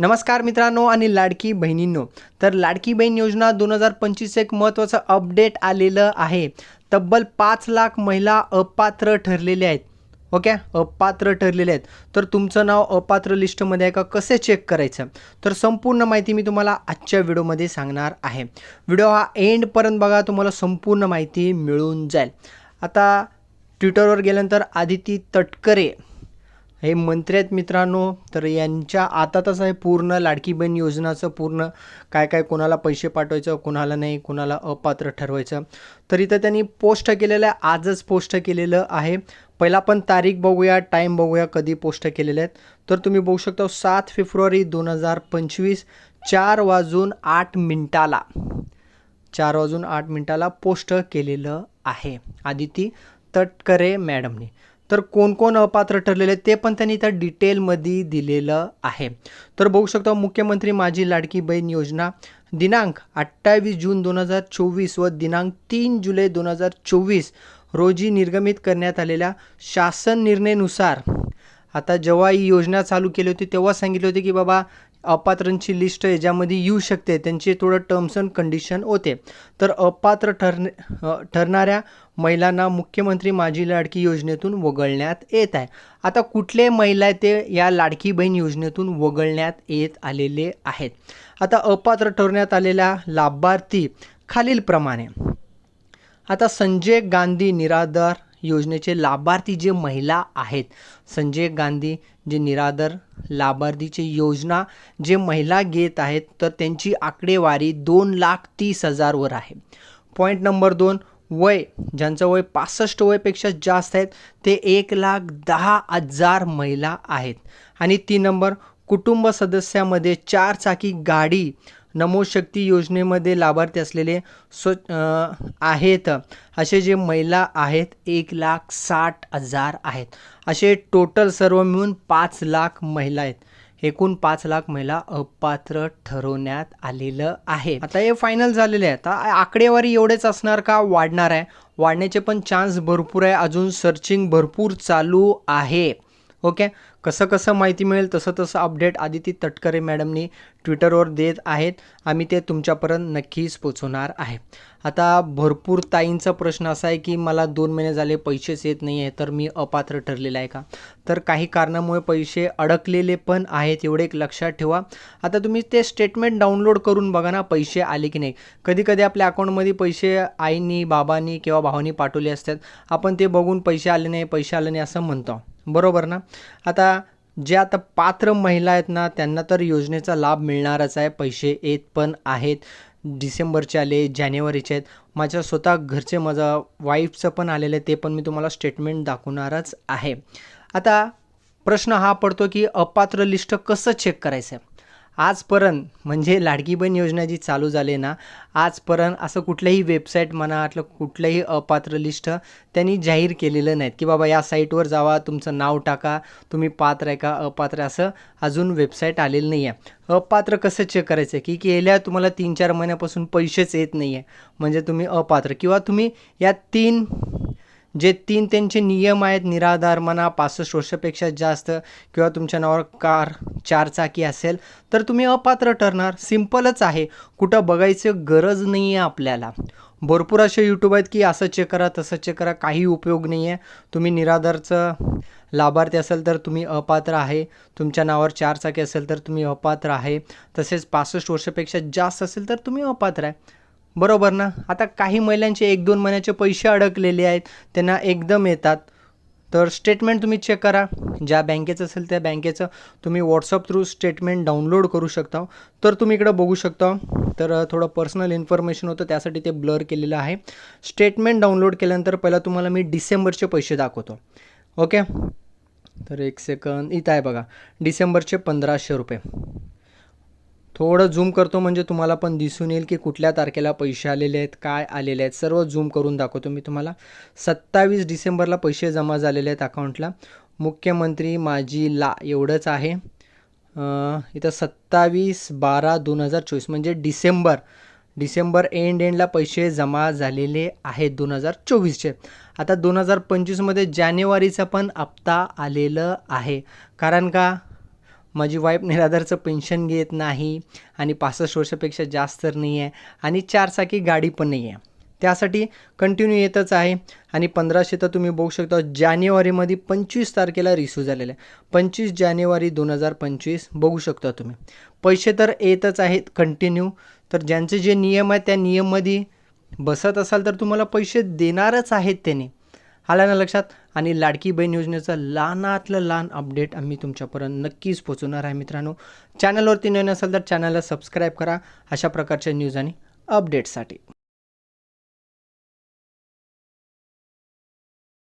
नमस्कार मित्रांनो आणि लाडकी बहिणींनो. तर लाडकी बहीण योजना दोन हजार पंचवीस एक महत्त्वाचं अपडेट आलेलं आहे. तब्बल पाच लाख महिला अपात्र ठरलेल्या आहेत. ओके? अपात्र ठरलेले आहेत. तर तुमचं नाव अपात्र लिस्टमध्ये आहे का? कसे चेक करायचं? तर संपूर्ण माहिती मी तुम्हाला आजच्या व्हिडिओमध्ये सांगणार आहे. व्हिडिओ हा एंडपर्यंत बघा तुम्हाला संपूर्ण माहिती मिळून जाईल. आता ट्विटरवर गेल्यानंतर आदिती तटकरे हे मंत्री आहेत मित्रांनो तर यांच्या आतातच आहे पूर्ण लाडकी बहीण योजनाचं पूर्ण काय काय कोणाला पैसे पाठवायचं कोणाला नाही कोणाला अपात्र ठरवायचं तर इथं त्यांनी पोस्ट केलेलं आहे आजच पोस्ट केलेलं आहे. पहिला पण तारीख बघूया टाईम बघूया कधी पोस्ट केलेले आहेत. तर तुम्ही बघू शकता सात फेब्रुवारी दोन हजार पंचवीस चार वाजून आठ मिनटाला चार वाजून आठ मिनटाला पोस्ट केलेलं आहे. आदिती तटकरे मॅडमने. तर कोण कोण अपात्र ठरलेले ते पण त्यांनी त्या डिटेलमध्ये दिलेलं आहे. तर बघू शकता मुख्यमंत्री माझी लाडकी बहीण योजना दिनांक अठ्ठावीस जून दोन हजार चोवीस व दिनांक तीन जुलै दोन हजार चोवीस रोजी निर्गमित करण्यात आलेल्या शासन निर्णयनुसार आता जेव्हा ही योजना चालू केली होती तेव्हा सांगितले होते की बाबा अपात्रांची लिस्ट याच्यामध्ये येऊ शकते. त्यांचे थोडं टर्म्स अँड कंडिशन होते. तर अपात्र ठरणे ठरणाऱ्या महिलांना मुख्यमंत्री माझी लाडकी योजनेतून वगळण्यात येत आहे. आता कुठले महिला आहे ते या लाडकी बहीण योजनेतून वगळण्यात येत आलेले आहेत? आता अपात्र ठरवण्यात आलेल्या लाभार्थी खालीलप्रमाणे. आता संजय गांधी निराधार योजनेचे लाभार्थी जे महिला आहेत संजय गांधी जे निराधार लाभार्थीची योजना जे महिला घेत आहेत तर त्यांची आकडेवारी दोन लाख तीस हजारवर आहे. पॉईंट नंबर दोन वय. ज्यांचं वय पासष्ट वयपेक्षा जास्त आहेत ते एक लाख दहा हजार महिला आहेत. आणि तीन नंबर कुटुंब सदस्यामध्ये चार चाकी नमो शक्ती योजनेमध्ये लाभार्थी असलेले स्व आहेत. असे जे महिला आहेत एक लाख साठ हजार आहेत. असे टोटल सर्व मिळून पाच लाख महिला आहेत. एकूण पाच लाख महिला अपात्र ठरवण्यात आलेलं आहे. आता हे फायनल झालेले आहे आता आकडेवारी एवढेच असणार का? वाढणार आहे. वाढण्याचे पण चान्स भरपूर आहे. अजून सर्चिंग भरपूर चालू आहे. ओके कसं कसं माहिती मिळेल तसं तसं अपडेट आदिती तटकरे मॅडमनी ट्विटरवर देत आहेत. आम्ही ते तुमच्यापर्यंत नक्कीच पोचवणार आहे. आता भरपूर ताईंचा प्रश्न असा आहे की मला दोन महिने झाले पैसेच येत नाही आहे तर मी अपात्र ठरलेला आहे का? तर काही कारणामुळे पैसे अडकलेले पण आहेत एवढे एक लक्षात ठेवा. आता तुम्ही ते स्टेटमेंट डाउनलोड करून बघा ना पैसे आले की नाही. कधी कधी आपल्या अकाउंटमध्ये पैसे आईनी बाबांनी किंवा भावानी पाठवले असतात. आपण ते बघून पैसे आले नाही पैसे आले नाही असं म्हणतो. बरोबर ना? आता जे आता पात्र महिला आहेत ना त्यांना तर योजनेचा लाभ मिळणारच आहे. पैसे येत पण आहेत. डिसेंबरचे आले जानेवारीचे आहेत. माझ्या स्वतः घरचे माझा वाईफचं पण आलेलं आहे. ते पण मी तुम्हाला स्टेटमेंट दाखवणारच आहे. आता प्रश्न हा पडतो की अपात्र लिस्ट कसं चेक करायचं? आहे आजपर्यंत म्हणजे लाडकी बहीण योजना जी चालू झाली ना आजपर्यंत असं कुठल्याही वेबसाईट म्हणा अटलं कुठलंही अपात्र लिस्ट त्यांनी जाहीर केलेलं नाहीत की बाबा या साईटवर जावा तुमचं नाव टाका तुम्ही पात्र आहे का अपात्र असं अजून वेबसाईट आलेलं नाही आहे अपात्र कसं चेक करायचं? की गेल्या तुम्हाला तीन चार महिन्यापासून पैसेच येत नाही आहे म्हणजे तुम्ही अपात्र किंवा तुम्ही या तीन जे तीन त्यांचे नियम आहेत निराधार म्हणा पासष्ट वर्षापेक्षा जास्त किंवा तुमच्या नावावर कार चारचाकी असेल तर तुम्ही अपात्र ठरणार. सिम्पलच आहे. कुठं बघायचं गरज नाही आहे आपल्याला. भरपूर असे यूट्यूब आहेत की असं चेक करा तसं चेक करा काही उपयोग नाही आहे तुम्ही निराधारचं लाभार्थी असेल तर तुम्ही अपात्र आहे. तुमच्या नावावर चार चाकी असेल तर तुम्ही अपात्र आहे. तसेच पासष्ट वर्षापेक्षा जास्त असेल तर तुम्ही अपात्र आहे. बरोबर ना? आता काही महिलांचे एक दोन महिन्याचे पैसे अडकलेले आहेत त्यांना एकदम येतात. तर स्टेटमेंट तुम्ही चेक करा. ज्या बँकेचं असेल त्या बँकेचं तुम्ही व्हॉट्सअप थ्रू स्टेटमेंट डाउनलोड करू शकता. तर तुम्ही इकडं बघू शकता. तर थोडं पर्सनल इन्फॉर्मेशन होतं त्यासाठी ते ब्लर केलेलं आहे. स्टेटमेंट डाउनलोड केल्यानंतर पहिला तुम्हाला मी डिसेंबरचे पैसे दाखवतो. ओके? तर एक सेकंद इथं आहे बघा. डिसेंबरचे पंधराशे रुपये. थोडं झूम करतो म्हणजे तुम्हाला पण दिसून येईल की कुठल्या तारखेला पैसे आलेले आहेत काय आलेले आहेत. सर्व झूम करून दाखवतो मी तुम्हाला. सत्तावीस डिसेंबरला पैसे जमा झालेले आहेत अकाउंटला मुख्यमंत्री माझी ला एवढंच आहे. इथं सत्तावीस बारा दोन हजार चोवीस म्हणजे डिसेंबर डिसेंबर एंड एंडला पैसे जमा झालेले आहेत दोन हजार चोवीसचे. आता दोन हजार पंचवीसमध्ये जानेवारीचा पण हप्ता आलेलं आहे. कारण का? माझी वाईफ निराधारचं पेन्शन घेत नाही आणि पासष्ट वर्षापेक्षा जास्त तर नाही आहे आणि चारचाकी गाडी पण नाही आहे त्यासाठी कंटिन्यू येतच आहे आणि पंधराशे तर तुम्ही बघू शकता जानेवारीमध्ये पंचवीस तारखेला रिस्यू झालेलं. आहे पंचवीस जानेवारी दोन हजार पंचवीस बघू शकता तुम्ही. पैसे तर येतच आहेत कंटिन्यू तर ज्यांचे जे नियम आहेत त्या नियममध्ये बसत असाल तर तुम्हाला पैसे देणारच आहेत त्याने. आला ना लक्षात? आणि लाडकी बहीण योजनेचं लहानातलं लहान अपडेट आम्ही तुमच्यापर्यंत नक्कीच पोहोचवणार आहे मित्रांनो. चॅनलवरती नवीन असाल तर चॅनलला सबस्क्राईब करा. अशा प्रकारच्या न्यूज आणि अपडेट्ससाठी